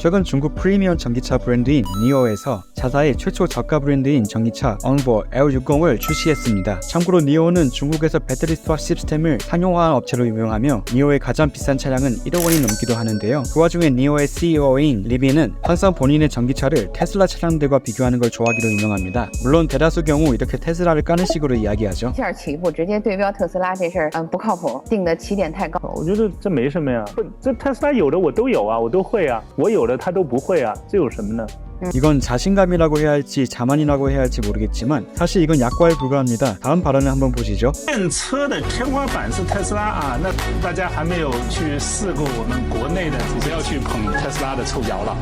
최근 중국 프리미엄 전기차 브랜드인 니오에서 자사의 최초 저가 브랜드인 전기차 엉보 L60을 출시했습니다. 참고로 니오는 중국에서 배터리 스왑 시스템을 상용화한 업체로 유명하며 니오의 가장 비싼 차량은 1억 원이 넘기도 하는데요. 그 와중에 니오의 CEO인 리비는 항상 본인의 전기차를 테슬라 차량들과 비교하는 걸 좋아하기로 유명합니다. 물론 대다수 경우 이렇게 테슬라를 까는 식으로 이야기하죠.一下起步直接对标特斯拉这事儿，嗯，不靠谱，定的起点太高。我觉得这没什么呀，不，这特斯拉有的我都有啊，我都会啊，我有的他都不会啊，这有什么呢？ 이건 자신감이라고 해야 할지 자만이라고 해야 할지 모르겠지만 사실 이건 약과에 불과합니다. 다음 발언을 한번 보시죠. 电车的天花板是特斯拉啊，那大家还没有去试过我们国内的，不要去捧特斯拉的臭脚了。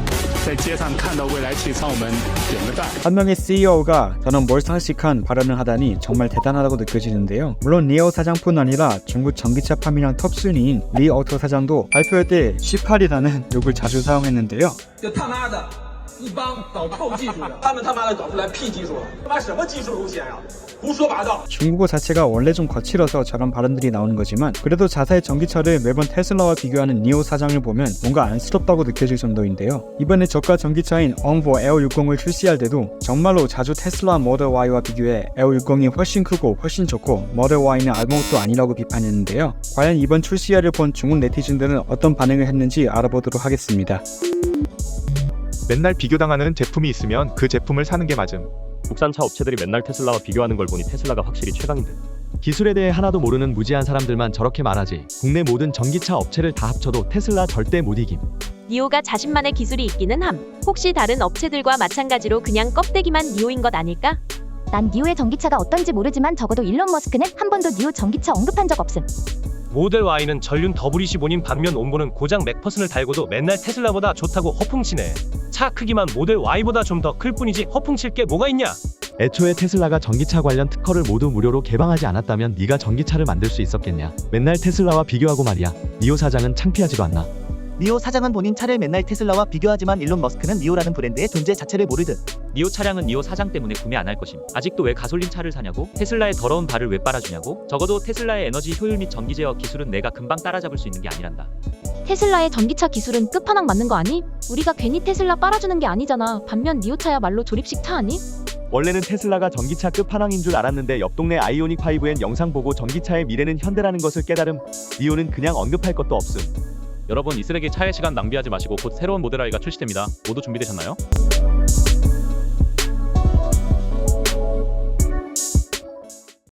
在街上看到蔚来汽车，我们点个赞。 한 명의 CEO가 저는 몰상식한 발언을 하다니 정말 대단하다고 느껴지는데요. 물론 리오 사장뿐 아니라 중국 전기차 판매량 톱순위인 리 오토 사장도 발표할 때 18이라는 욕을 자주 사용했는데요. 就他妈的 一帮搞臭技术的，他们他妈的搞出来屁技术了，他妈什么技术路线啊？胡说八道！ 중국어 자체가 원래 좀 거칠어서 저런 발언들이 나오는 거지만 그래도 자사의 전기차를 매번 테슬라와 비교하는 니오 사장을 보면 뭔가 안쓰럽다고 느껴질 정도인데요. 이번에 저가 전기차인 엉보 L60을 출시할 때도 정말로 자주 테슬라 모델 Y와 비교해 L60이 훨씬 크고 훨씬 좋고 모델 Y는 아무것도 아니라고 비판했는데요. 과연 이번 출시회를 본 중국 네티즌들은 어떤 반응을 했는지 알아보도록 하겠습니다. 맨날 비교당하는 제품이 있으면 그 제품을 사는 게 맞음. 국산차 업체들이 맨날 테슬라와 비교하는 걸 보니 테슬라가 확실히 최강인 듯. 기술에 대해 하나도 모르는 무지한 사람들만 저렇게 말하지. 국내 모든 전기차 업체를 다 합쳐도 테슬라 절대 못 이김. 니오가 자신만의 기술이 있기는 함. 혹시 다른 업체들과 마찬가지로 그냥 껍데기만 니오인 것 아닐까? 난 니오의 전기차가 어떤지 모르지만 적어도 일론 머스크는 한 번도 니오 전기차 언급한 적 없음. 모델 Y는 전륜 W25인 반면 옴보는 고장 맥퍼슨을 달고도 맨날 테슬라보다 좋다고 허풍치네. 차 크기만 모델 Y보다 좀 더 클 뿐이지 허풍칠 게 뭐가 있냐? 애초에 테슬라가 전기차 관련 특허를 모두 무료로 개방하지 않았다면 네가 전기차를 만들 수 있었겠냐. 맨날 테슬라와 비교하고 말이야. 니오 사장은 창피하지도 않나. 니오 사장은 본인 차를 맨날 테슬라와 비교하지만 일론 머스크는 니오라는 브랜드의 존재 자체를 모르듯 니오 차량은 니오 사장 때문에 구매 안 할 것임. 아직도 왜 가솔린 차를 사냐고? 테슬라의 더러운 발을 왜 빨아주냐고? 적어도 테슬라의 에너지 효율 및 전기 제어 기술은 내가 금방 따라잡을 수 있는 게 아니란다. 테슬라의 전기차 기술은 끝판왕 맞는 거 아니? 우리가 괜히 테슬라 빨아주는 게 아니잖아. 반면 니오차야 말로 조립식 차 아니? 원래는 테슬라가 전기차 끝판왕인 줄 알았는데 옆 동네 아이오닉 5엔 영상 보고 전기차의 미래는 현대라는 것을 깨달음. 니오는 그냥 언급할 것도 없음. 여러분 이 쓰레기 차의 시간 낭비하지 마시고 곧 새로운 모델 I가 출시됩니다. 모두 준비되셨나요?